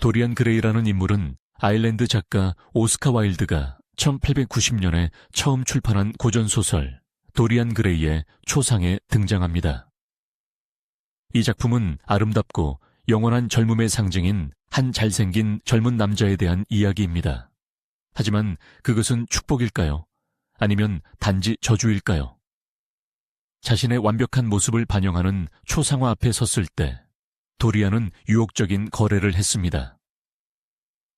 도리안 그레이라는 인물은 아일랜드 작가 오스카 와일드가 1890년에 처음 출판한 고전소설 도리안 그레이의 초상에 등장합니다. 이 작품은 아름답고 영원한 젊음의 상징인 한 잘생긴 젊은 남자에 대한 이야기입니다. 하지만 그것은 축복일까요? 아니면 단지 저주일까요? 자신의 완벽한 모습을 반영하는 초상화 앞에 섰을 때 도리안은 유혹적인 거래를 했습니다.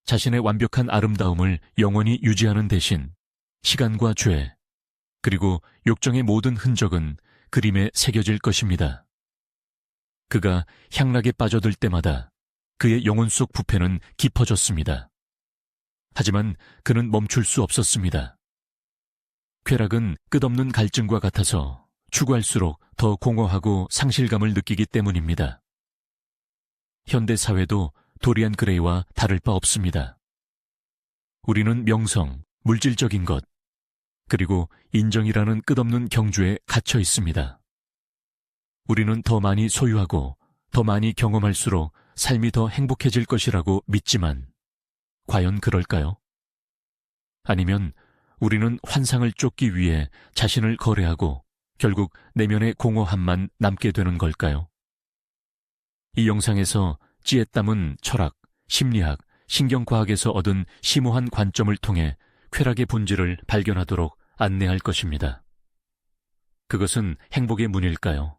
자신의 완벽한 아름다움을 영원히 유지하는 대신 시간과 죄, 그리고 욕정의 모든 흔적은 그림에 새겨질 것입니다. 그가 향락에 빠져들 때마다 그의 영혼 속 부패는 깊어졌습니다. 하지만 그는 멈출 수 없었습니다. 쾌락은 끝없는 갈증과 같아서 추구할수록 더 공허하고 상실감을 느끼기 때문입니다. 현대 사회도 도리안 그레이와 다를 바 없습니다. 우리는 명성, 물질적인 것, 그리고 인정이라는 끝없는 경주에 갇혀 있습니다. 우리는 더 많이 소유하고 더 많이 경험할수록 삶이 더 행복해질 것이라고 믿지만, 과연 그럴까요? 아니면 우리는 환상을 쫓기 위해 자신을 거래하고 결국 내면의 공허함만 남게 되는 걸까요? 이 영상에서 찌에땀은 철학, 심리학, 신경과학에서 얻은 심오한 관점을 통해 쾌락의 본질을 발견하도록 안내할 것입니다. 그것은 행복의 문일까요?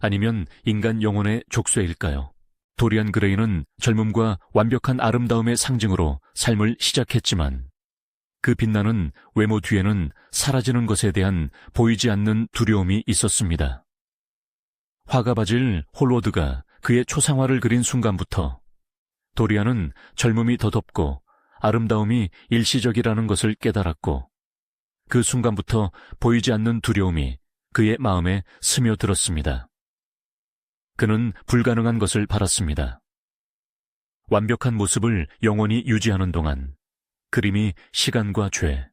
아니면 인간 영혼의 족쇄일까요? 도리안 그레이는 젊음과 완벽한 아름다움의 상징으로 삶을 시작했지만 그 빛나는 외모 뒤에는 사라지는 것에 대한 보이지 않는 두려움이 있었습니다. 화가 바질 홀로드가 그의 초상화를 그린 순간부터 도리안은 젊음이 더 덥고 아름다움이 일시적이라는 것을 깨달았고 그 순간부터 보이지 않는 두려움이 그의 마음에 스며들었습니다. 그는 불가능한 것을 바랐습니다. 완벽한 모습을 영원히 유지하는 동안 그림이 시간과 죄,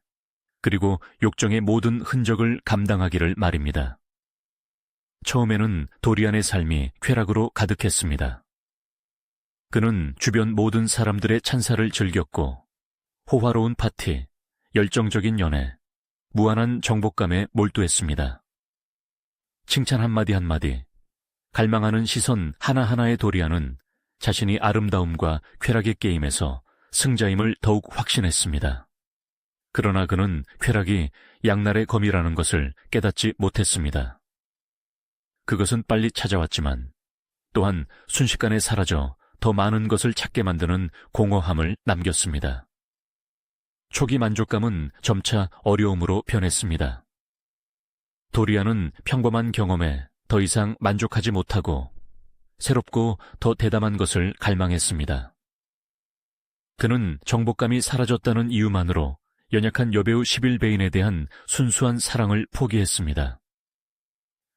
그리고 욕정의 모든 흔적을 감당하기를 말입니다. 처음에는 도리안의 삶이 쾌락으로 가득했습니다. 그는 주변 모든 사람들의 찬사를 즐겼고, 호화로운 파티, 열정적인 연애, 무한한 정복감에 몰두했습니다. 칭찬 한마디 한마디, 갈망하는 시선 하나하나의 도리안은 자신이 아름다움과 쾌락의 게임에서 승자임을 더욱 확신했습니다. 그러나 그는 쾌락이 양날의 검이라는 것을 깨닫지 못했습니다. 그것은 빨리 찾아왔지만 또한 순식간에 사라져 더 많은 것을 찾게 만드는 공허함을 남겼습니다. 초기 만족감은 점차 어려움으로 변했습니다. 도리아는 평범한 경험에 더 이상 만족하지 못하고 새롭고 더 대담한 것을 갈망했습니다. 그는 정복감이 사라졌다는 이유만으로 연약한 여배우 11베인에 대한 순수한 사랑을 포기했습니다.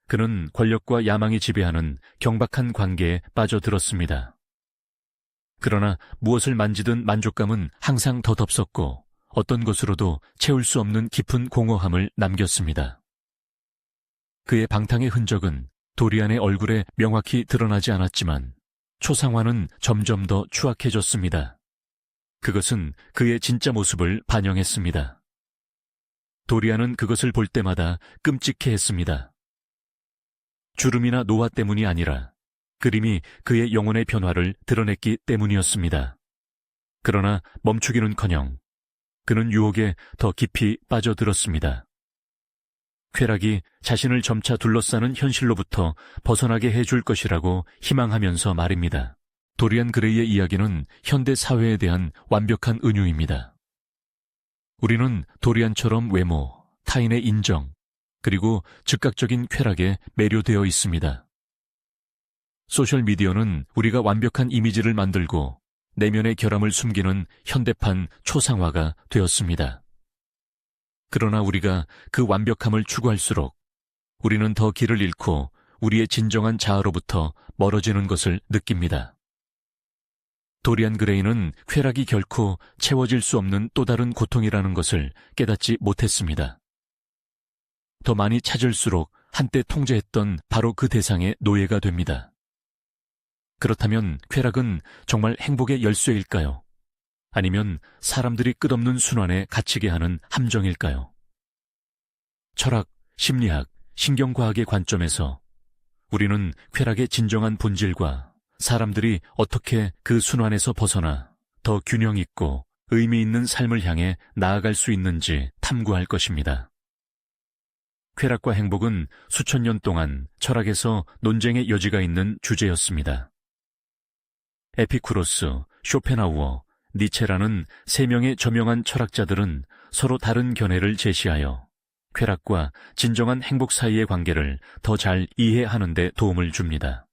그는 권력과 야망이 지배하는 경박한 관계에 빠져들었습니다. 그러나 무엇을 만지든 만족감은 항상 더 덥섰고 어떤 것으로도 채울 수 없는 깊은 공허함을 남겼습니다. 그의 방탕의 흔적은 도리안의 얼굴에 명확히 드러나지 않았지만 초상화는 점점 더 추악해졌습니다. 그것은 그의 진짜 모습을 반영했습니다. 도리안은 그것을 볼 때마다 끔찍해 했습니다. 주름이나 노화 때문이 아니라 그림이 그의 영혼의 변화를 드러냈기 때문이었습니다. 그러나 멈추기는 커녕 그는 유혹에 더 깊이 빠져들었습니다. 쾌락이 자신을 점차 둘러싸는 현실로부터 벗어나게 해줄 것이라고 희망하면서 말입니다. 도리안 그레이의 이야기는 현대 사회에 대한 완벽한 은유입니다. 우리는 도리안처럼 외모, 타인의 인정, 그리고 즉각적인 쾌락에 매료되어 있습니다. 소셜미디어는 우리가 완벽한 이미지를 만들고 내면의 결함을 숨기는 현대판 초상화가 되었습니다. 그러나 우리가 그 완벽함을 추구할수록 우리는 더 길을 잃고 우리의 진정한 자아로부터 멀어지는 것을 느낍니다. 도리안 그레이는 쾌락이 결코 채워질 수 없는 또 다른 고통이라는 것을 깨닫지 못했습니다. 더 많이 찾을수록 한때 통제했던 바로 그 대상의 노예가 됩니다. 그렇다면 쾌락은 정말 행복의 열쇠일까요? 아니면 사람들이 끝없는 순환에 갇히게 하는 함정일까요? 철학, 심리학, 신경과학의 관점에서 우리는 쾌락의 진정한 본질과 사람들이 어떻게 그 순환에서 벗어나 더 균형 있고 의미 있는 삶을 향해 나아갈 수 있는지 탐구할 것입니다. 쾌락과 행복은 수천 년 동안 철학에서 논쟁의 여지가 있는 주제였습니다. 에피쿠로스, 쇼펜하우어, 니체라는 세 명의 저명한 철학자들은 서로 다른 견해를 제시하여 쾌락과 진정한 행복 사이의 관계를 더 잘 이해하는 데 도움을 줍니다.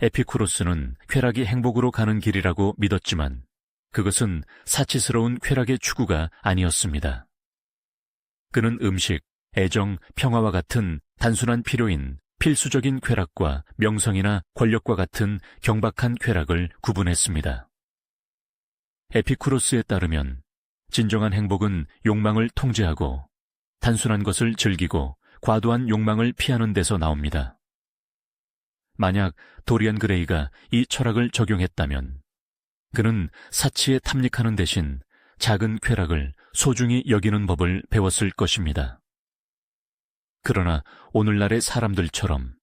에피쿠로스는 쾌락이 행복으로 가는 길이라고 믿었지만 그것은 사치스러운 쾌락의 추구가 아니었습니다. 그는 음식, 애정, 평화와 같은 단순한 필요인 필수적인 쾌락과 명성이나 권력과 같은 경박한 쾌락을 구분했습니다. 에피쿠로스에 따르면 진정한 행복은 욕망을 통제하고 단순한 것을 즐기고 과도한 욕망을 피하는 데서 나옵니다. 만약 도리안 그레이가 이 철학을 적용했다면 그는 사치에 탐닉하는 대신 작은 쾌락을 소중히 여기는 법을 배웠을 것입니다. 그러나 오늘날의 사람들처럼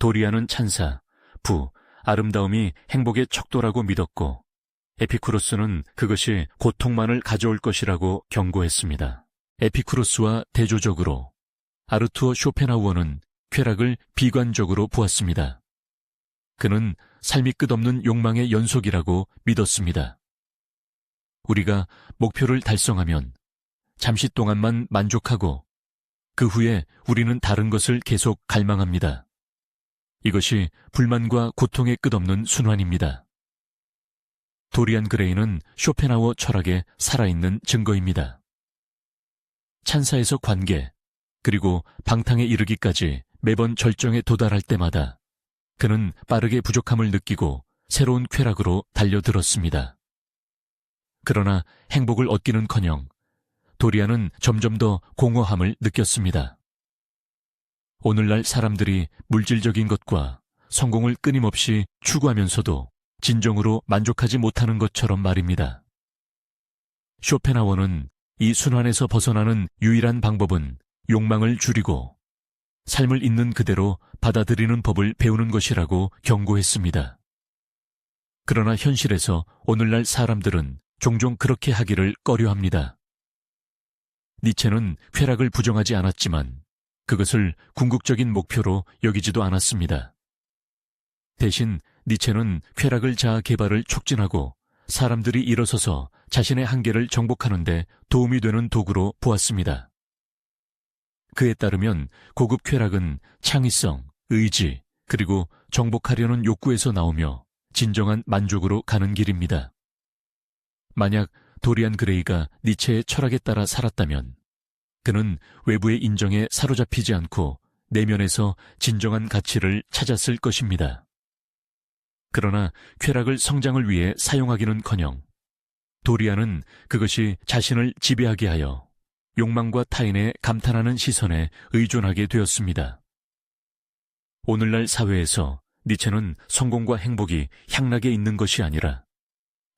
도리아는 찬사, 부, 아름다움이 행복의 척도라고 믿었고 에피쿠로스는 그것이 고통만을 가져올 것이라고 경고했습니다. 에피쿠로스와 대조적으로 아르투어 쇼펜하우어는 쾌락을 비관적으로 보았습니다. 그는 삶이 끝없는 욕망의 연속이라고 믿었습니다. 우리가 목표를 달성하면 잠시 동안만 만족하고 그 후에 우리는 다른 것을 계속 갈망합니다. 이것이 불만과 고통의 끝없는 순환입니다. 도리안 그레이는 쇼펜하워 철학의 살아있는 증거입니다. 찬사에서 관계, 그리고 방탕에 이르기까지 매번 절정에 도달할 때마다 그는 빠르게 부족함을 느끼고 새로운 쾌락으로 달려들었습니다. 그러나 행복을 얻기는커녕 도리아는 점점 더 공허함을 느꼈습니다. 오늘날 사람들이 물질적인 것과 성공을 끊임없이 추구하면서도 진정으로 만족하지 못하는 것처럼 말입니다. 쇼펜하워는 이 순환에서 벗어나는 유일한 방법은 욕망을 줄이고 삶을 있는 그대로 받아들이는 법을 배우는 것이라고 경고했습니다. 그러나 현실에서 오늘날 사람들은 종종 그렇게 하기를 꺼려 합니다. 니체는 쾌락을 부정하지 않았지만 그것을 궁극적인 목표로 여기지도 않았습니다. 대신 니체는 쾌락을 자아 개발을 촉진하고 사람들이 일어서서 자신의 한계를 정복하는데 도움이 되는 도구로 보았습니다. 그에 따르면 고급 쾌락은 창의성, 의지, 그리고 정복하려는 욕구에서 나오며 진정한 만족으로 가는 길입니다. 만약 도리안 그레이가 니체의 철학에 따라 살았다면 그는 외부의 인정에 사로잡히지 않고 내면에서 진정한 가치를 찾았을 것입니다. 그러나 쾌락을 성장을 위해 사용하기는커녕 도리안은 그것이 자신을 지배하게 하여 욕망과 타인의 감탄하는 시선에 의존하게 되었습니다. 오늘날 사회에서 니체는 성공과 행복이 향락에 있는 것이 아니라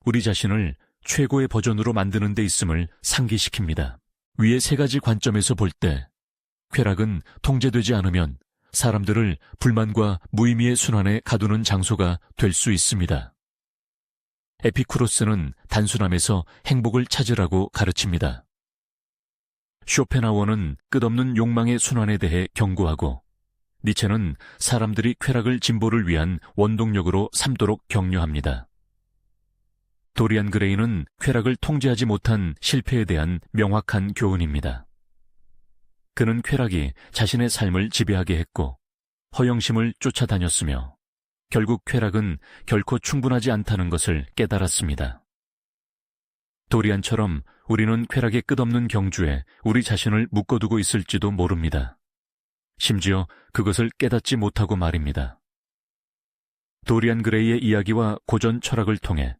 우리 자신을 최고의 버전으로 만드는 데 있음을 상기시킵니다. 위의 세 가지 관점에서 볼 때 쾌락은 통제되지 않으면 사람들을 불만과 무의미의 순환에 가두는 장소가 될 수 있습니다. 에피쿠로스는 단순함에서 행복을 찾으라고 가르칩니다. 쇼펜하워는 끝없는 욕망의 순환에 대해 경고하고 니체는 사람들이 쾌락을 진보를 위한 원동력으로 삼도록 격려합니다. 도리안 그레이는 쾌락을 통제하지 못한 실패에 대한 명확한 교훈입니다. 그는 쾌락이 자신의 삶을 지배하게 했고 허영심을 쫓아다녔으며 결국 쾌락은 결코 충분하지 않다는 것을 깨달았습니다. 도리안처럼 우리는 쾌락의 끝없는 경주에 우리 자신을 묶어두고 있을지도 모릅니다. 심지어 그것을 깨닫지 못하고 말입니다. 도리안 그레이의 이야기와 고전 철학을 통해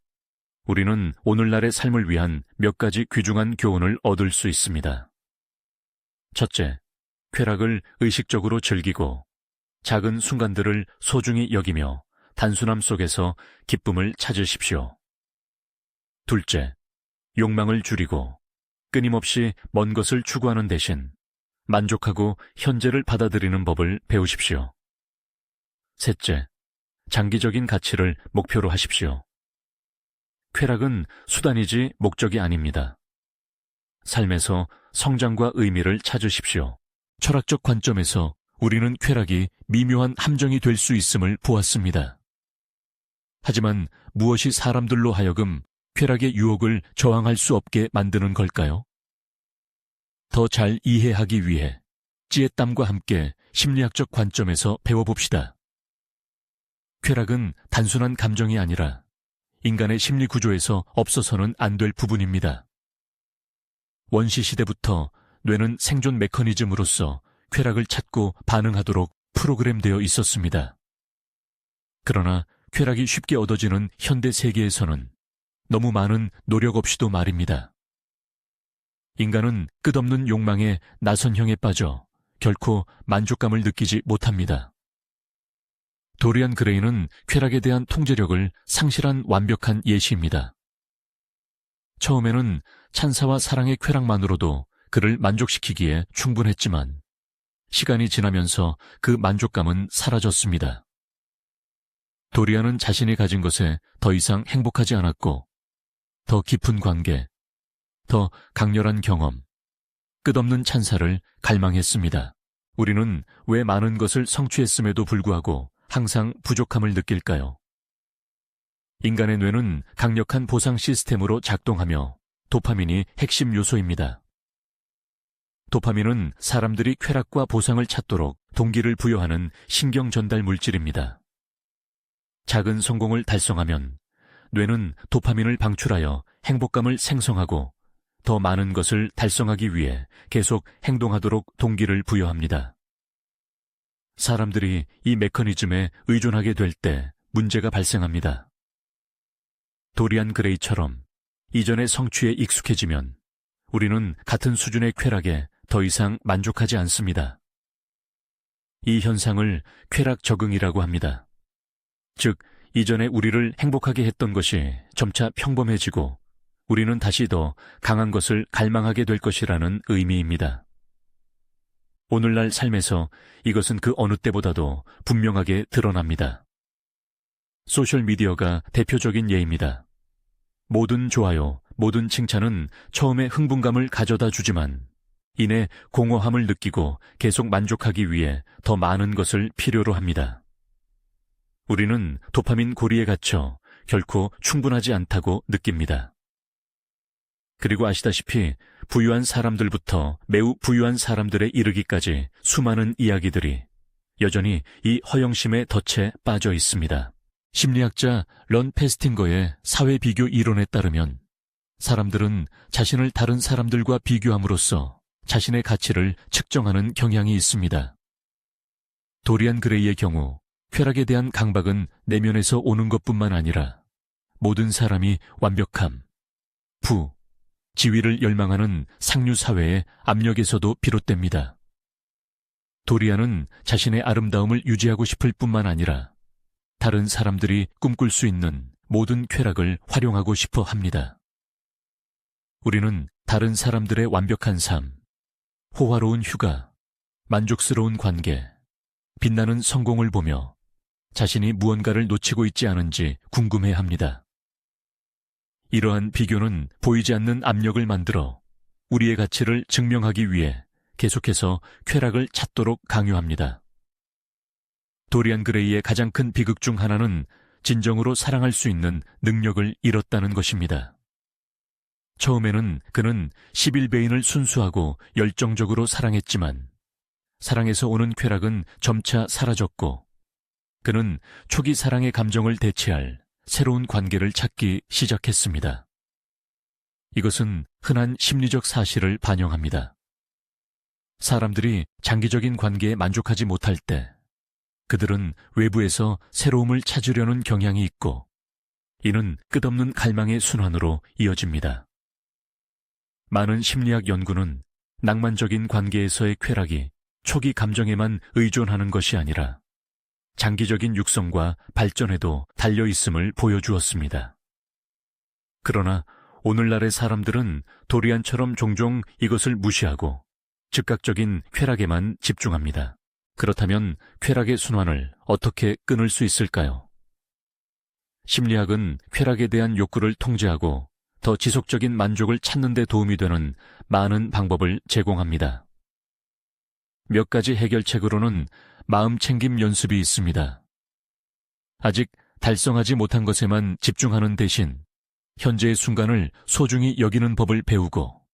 우리는 오늘날의 삶을 위한 몇 가지 귀중한 교훈을 얻을 수 있습니다. 첫째, 쾌락을 의식적으로 즐기고 작은 순간들을 소중히 여기며 단순함 속에서 기쁨을 찾으십시오. 둘째, 욕망을 줄이고 끊임없이 먼 것을 추구하는 대신 만족하고 현재를 받아들이는 법을 배우십시오. 셋째, 장기적인 가치를 목표로 하십시오. 쾌락은 수단이지 목적이 아닙니다. 삶에서 성장과 의미를 찾으십시오. 철학적 관점에서 우리는 쾌락이 미묘한 함정이 될 수 있음을 보았습니다. 하지만 무엇이 사람들로 하여금 쾌락의 유혹을 저항할 수 없게 만드는 걸까요? 더 잘 이해하기 위해 찌의땀과 함께 심리학적 관점에서 배워봅시다. 쾌락은 단순한 감정이 아니라 인간의 심리 구조에서 없어서는 안 될 부분입니다. 원시 시대부터 뇌는 생존 메커니즘으로서 쾌락을 찾고 반응하도록 프로그램되어 있었습니다. 그러나 쾌락이 쉽게 얻어지는 현대 세계에서는 너무 많은 노력 없이도 말입니다. 인간은 끝없는 욕망에 나선형에 빠져 결코 만족감을 느끼지 못합니다. 도리안 그레이는 쾌락에 대한 통제력을 상실한 완벽한 예시입니다. 처음에는 찬사와 사랑의 쾌락만으로도 그를 만족시키기에 충분했지만 시간이 지나면서 그 만족감은 사라졌습니다. 도리안은 자신이 가진 것에 더 이상 행복하지 않았고 더 깊은 관계, 더 강렬한 경험, 끝없는 찬사를 갈망했습니다. 우리는 왜 많은 것을 성취했음에도 불구하고 항상 부족함을 느낄까요? 인간의 뇌는 강력한 보상 시스템으로 작동하며 도파민이 핵심 요소입니다. 도파민은 사람들이 쾌락과 보상을 찾도록 동기를 부여하는 신경 전달 물질입니다. 작은 성공을 달성하면 뇌는 도파민을 방출하여 행복감을 생성하고 더 많은 것을 달성하기 위해 계속 행동하도록 동기를 부여합니다. 사람들이 이 메커니즘에 의존하게 될 때 문제가 발생합니다. 도리안 그레이처럼 이전의 성취에 익숙해지면 우리는 같은 수준의 쾌락에 더 이상 만족하지 않습니다. 이 현상을 쾌락 적응이라고 합니다. 즉, 이전에 우리를 행복하게 했던 것이 점차 평범해지고 우리는 다시 더 강한 것을 갈망하게 될 것이라는 의미입니다. 오늘날 삶에서 이것은 그 어느 때보다도 분명하게 드러납니다. 소셜미디어가 대표적인 예입니다. 모든 좋아요, 모든 칭찬은 처음에 흥분감을 가져다 주지만 이내 공허함을 느끼고 계속 만족하기 위해 더 많은 것을 필요로 합니다. 우리는 도파민 고리에 갇혀 결코 충분하지 않다고 느낍니다. 그리고 아시다시피 부유한 사람들부터 매우 부유한 사람들에 이르기까지 수많은 이야기들이 여전히 이 허영심의 덫에 빠져 있습니다. 심리학자 런 페스팅거의 사회 비교 이론에 따르면 사람들은 자신을 다른 사람들과 비교함으로써 자신의 가치를 측정하는 경향이 있습니다. 도리안 그레이의 경우 쾌락에 대한 강박은 내면에서 오는 것뿐만 아니라 모든 사람이 완벽함, 부, 지위를 열망하는 상류 사회의 압력에서도 비롯됩니다. 도리안은 자신의 아름다움을 유지하고 싶을 뿐만 아니라 다른 사람들이 꿈꿀 수 있는 모든 쾌락을 활용하고 싶어 합니다. 우리는 다른 사람들의 완벽한 삶, 호화로운 휴가, 만족스러운 관계, 빛나는 성공을 보며 자신이 무언가를 놓치고 있지 않은지 궁금해 합니다. 이러한 비교는 보이지 않는 압력을 만들어 우리의 가치를 증명하기 위해 계속해서 쾌락을 찾도록 강요합니다. 도리안 그레이의 가장 큰 비극 중 하나는 진정으로 사랑할 수 있는 능력을 잃었다는 것입니다. 처음에는 그는 11배인을 순수하고 열정적으로 사랑했지만 사랑에서 오는 쾌락은 점차 사라졌고 그는 초기 사랑의 감정을 대체할 새로운 관계를 찾기 시작했습니다. 이것은 흔한 심리적 사실을 반영합니다. 사람들이 장기적인 관계에 만족하지 못할 때 그들은 외부에서 새로움을 찾으려는 경향이 있고 이는 끝없는 갈망의 순환으로 이어집니다. 많은 심리학 연구는 낭만적인 관계에서의 쾌락이 초기 감정에만 의존하는 것이 아니라 장기적인 육성과 발전에도 달려 있음을 보여주었습니다. 그러나 오늘날의 사람들은 도리안처럼 종종 이것을 무시하고 즉각적인 쾌락에만 집중합니다. 그렇다면 쾌락의 순환을 어떻게 끊을 수 있을까요? 심리학은 쾌락에 대한 욕구를 통제하고 더 지속적인 만족을 찾는 데 도움이 되는 많은 방법을 제공합니다. 몇 가지 해결책으로는 마음 챙김 연습이 있습니다. 아직 달성하지 못한 것에만 집중하는 대신 현재의 순간을 소중히 여기는 법을 배우고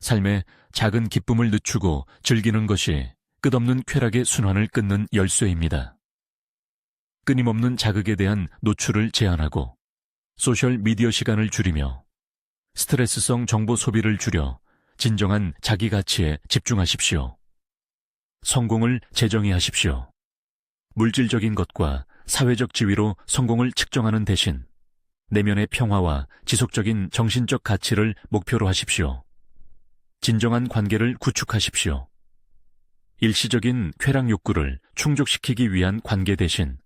삶에 작은 기쁨을 늦추고 즐기는 것이 끝없는 쾌락의 순환을 끊는 열쇠입니다. 끊임없는 자극에 대한 노출을 제한하고 소셜 미디어 시간을 줄이며 스트레스성 정보 소비를 줄여 진정한 자기 가치에 집중하십시오. 성공을 재정의 하십시오. 물질적인 것과 사회적 지위로 성공을 측정하는 대신 내면의 평화와 지속적인 정신적 가치를 목표로 하십시오. 진정한 관계를 구축하십시오. 일시적인 쾌락 욕구를 충족시키기 위한 관계 대신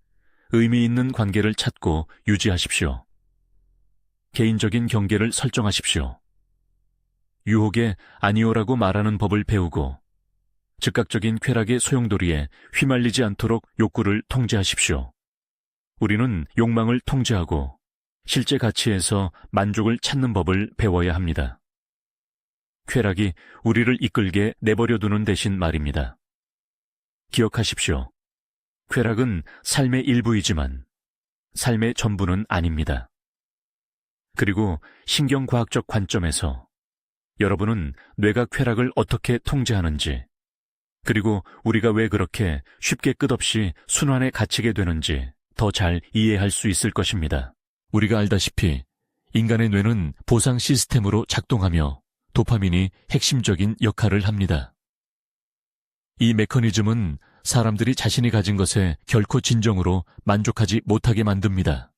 의미 있는 관계를 찾고 유지하십시오. 개인적인 경계를 설정하십시오. 유혹에 아니오라고 말하는 법을 배우고 즉각적인 쾌락의 소용돌이에 휘말리지 않도록 욕구를 통제하십시오. 우리는 욕망을 통제하고 실제 가치에서 만족을 찾는 법을 배워야 합니다. 쾌락이 우리를 이끌게 내버려 두는 대신 말입니다. 기억하십시오. 쾌락은 삶의 일부이지만 삶의 전부는 아닙니다. 그리고 신경과학적 관점에서 여러분은 뇌가 쾌락을 어떻게 통제하는지, 그리고 우리가 왜 그렇게 쉽게 끝없이 순환에 갇히게 되는지 더 잘 이해할 수 있을 것입니다. 우리가 알다시피 인간의 뇌는 보상 시스템으로 작동하며 도파민이 핵심적인 역할을 합니다. 이 메커니즘은 사람들이 자신이 가진 것에 결코 진정으로 만족하지 못하게 만듭니다.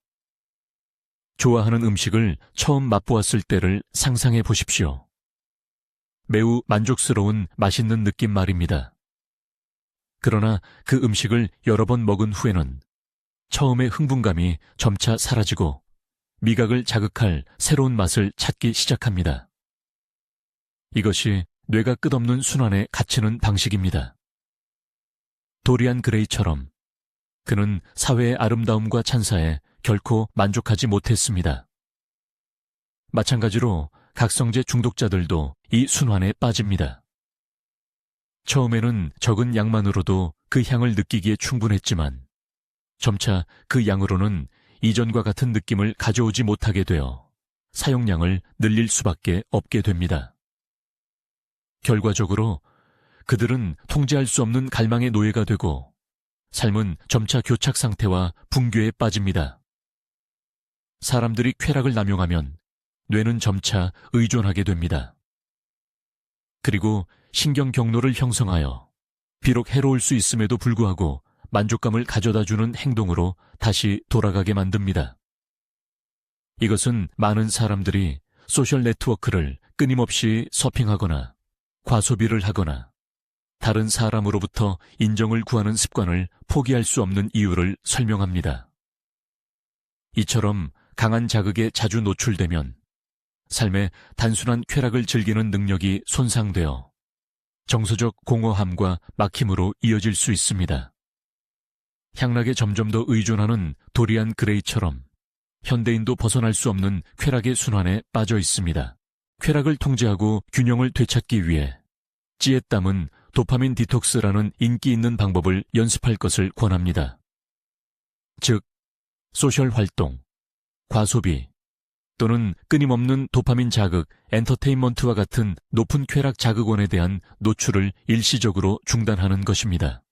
좋아하는 음식을 처음 맛보았을 때를 상상해 보십시오. 매우 만족스러운 맛있는 느낌 말입니다. 그러나 그 음식을 여러 번 먹은 후에는 처음의 흥분감이 점차 사라지고 미각을 자극할 새로운 맛을 찾기 시작합니다. 이것이 뇌가 끝없는 순환에 갇히는 방식입니다. 도리안 그레이처럼 그는 사회의 아름다움과 찬사에 결코 만족하지 못했습니다. 마찬가지로 각성제 중독자들도 이 순환에 빠집니다. 처음에는 적은 양만으로도 그 향을 느끼기에 충분했지만 점차 그 양으로는 이전과 같은 느낌을 가져오지 못하게 되어 사용량을 늘릴 수밖에 없게 됩니다. 결과적으로 그들은 통제할 수 없는 갈망의 노예가 되고 삶은 점차 교착 상태와 붕괴에 빠집니다. 사람들이 쾌락을 남용하면 뇌는 점차 의존하게 됩니다. 그리고 신경 경로를 형성하여 비록 해로울 수 있음에도 불구하고 만족감을 가져다 주는 행동으로 다시 돌아가게 만듭니다. 이것은 많은 사람들이 소셜 네트워크를 끊임없이 서핑하거나 과소비를 하거나 다른 사람으로부터 인정을 구하는 습관을 포기할 수 없는 이유를 설명합니다. 이처럼 강한 자극에 자주 노출되면 삶의 단순한 쾌락을 즐기는 능력이 손상되어 정서적 공허함과 막힘으로 이어질 수 있습니다. 향락에 점점 더 의존하는 도리안 그레이처럼 현대인도 벗어날 수 없는 쾌락의 순환에 빠져 있습니다. 쾌락을 통제하고 균형을 되찾기 위해 찌에땀은 도파민 디톡스라는 인기 있는 방법을 연습할 것을 권합니다. 즉, 소셜 활동, 과소비, 또는 끊임없는 도파민 자극, 엔터테인먼트와 같은 높은 쾌락 자극원에 대한 노출을 일시적으로 중단하는 것입니다.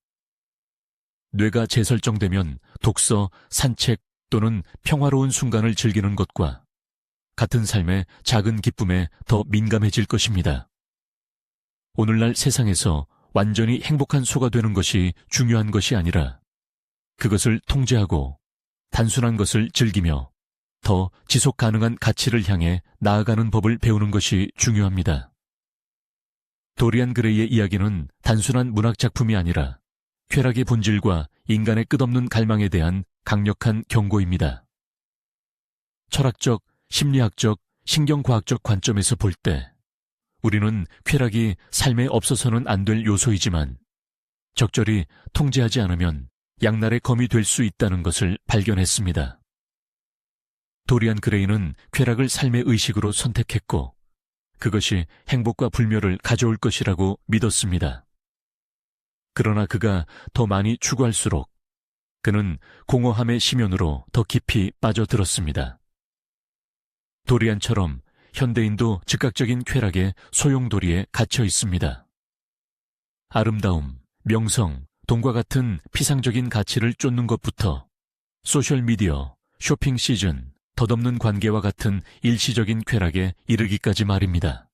뇌가 재설정되면 독서, 산책 또는 평화로운 순간을 즐기는 것과 같은 삶의 작은 기쁨에 더 민감해질 것입니다. 오늘날 세상에서 완전히 행복한 소가 되는 것이 중요한 것이 아니라 그것을 통제하고 단순한 것을 즐기며 더 지속 가능한 가치를 향해 나아가는 법을 배우는 것이 중요합니다. 도리안 그레이의 이야기는 단순한 문학 작품이 아니라 쾌락의 본질과 인간의 끝없는 갈망에 대한 강력한 경고입니다. 철학적, 심리학적, 신경과학적 관점에서 볼 때 우리는 쾌락이 삶에 없어서는 안 될 요소이지만 적절히 통제하지 않으면 양날의 검이 될 수 있다는 것을 발견했습니다. 도리안 그레이는 쾌락을 삶의 의식으로 선택했고 그것이 행복과 불멸을 가져올 것이라고 믿었습니다. 그러나 그가 더 많이 추구할수록 그는 공허함의 심연으로 더 깊이 빠져들었습니다. 도리안처럼 현대인도 즉각적인 쾌락의 소용돌이에 갇혀 있습니다. 아름다움, 명성, 돈과 같은 피상적인 가치를 쫓는 것부터 소셜미디어, 쇼핑 시즌, 덧없는 관계와 같은 일시적인 쾌락에 이르기까지 말입니다.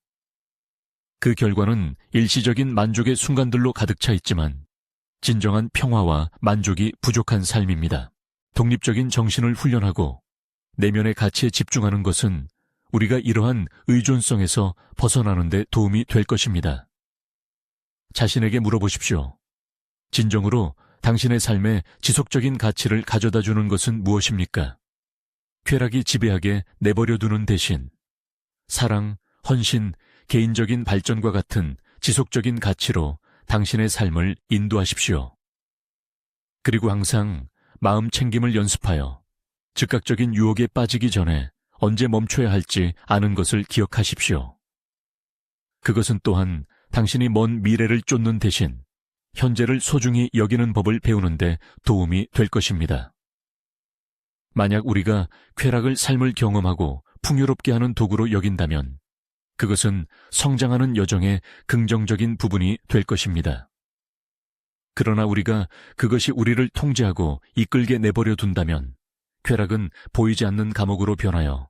그 결과는 일시적인 만족의 순간들로 가득 차 있지만 진정한 평화와 만족이 부족한 삶입니다. 독립적인 정신을 훈련하고 내면의 가치에 집중하는 것은 우리가 이러한 의존성에서 벗어나는 데 도움이 될 것입니다. 자신에게 물어보십시오. 진정으로 당신의 삶에 지속적인 가치를 가져다 주는 것은 무엇입니까? 쾌락이 지배하게 내버려 두는 대신 사랑, 헌신, 개인적인 발전과 같은 지속적인 가치로 당신의 삶을 인도하십시오. 그리고 항상 마음 챙김을 연습하여 즉각적인 유혹에 빠지기 전에 언제 멈춰야 할지 아는 것을 기억하십시오. 그것은 또한 당신이 먼 미래를 쫓는 대신 현재를 소중히 여기는 법을 배우는데 도움이 될 것입니다. 만약 우리가 쾌락을 삶을 경험하고 풍요롭게 하는 도구로 여긴다면 그것은 성장하는 여정의 긍정적인 부분이 될 것입니다. 그러나 우리가 그것이 우리를 통제하고 이끌게 내버려 둔다면 쾌락은 보이지 않는 감옥으로 변하여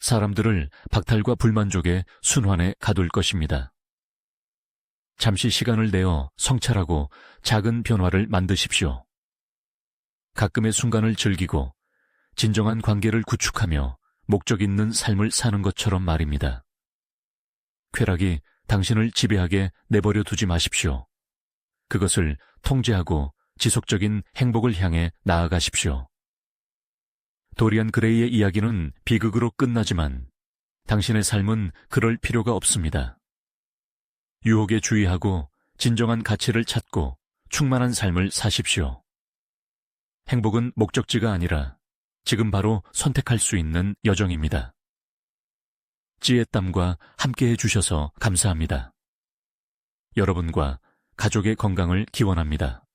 사람들을 박탈과 불만족의 순환에 가둘 것입니다. 잠시 시간을 내어 성찰하고 작은 변화를 만드십시오. 가끔의 순간을 즐기고 진정한 관계를 구축하며 목적 있는 삶을 사는 것처럼 말입니다. 쾌락이 당신을 지배하게 내버려 두지 마십시오. 그것을 통제하고 지속적인 행복을 향해 나아가십시오. 도리안 그레이의 이야기는 비극으로 끝나지만 당신의 삶은 그럴 필요가 없습니다. 유혹에 주의하고 진정한 가치를 찾고 충만한 삶을 사십시오. 행복은 목적지가 아니라 지금 바로 선택할 수 있는 여정입니다. 찌의 땀과 함께 해주셔서 감사합니다. 여러분과 가족의 건강을 기원합니다.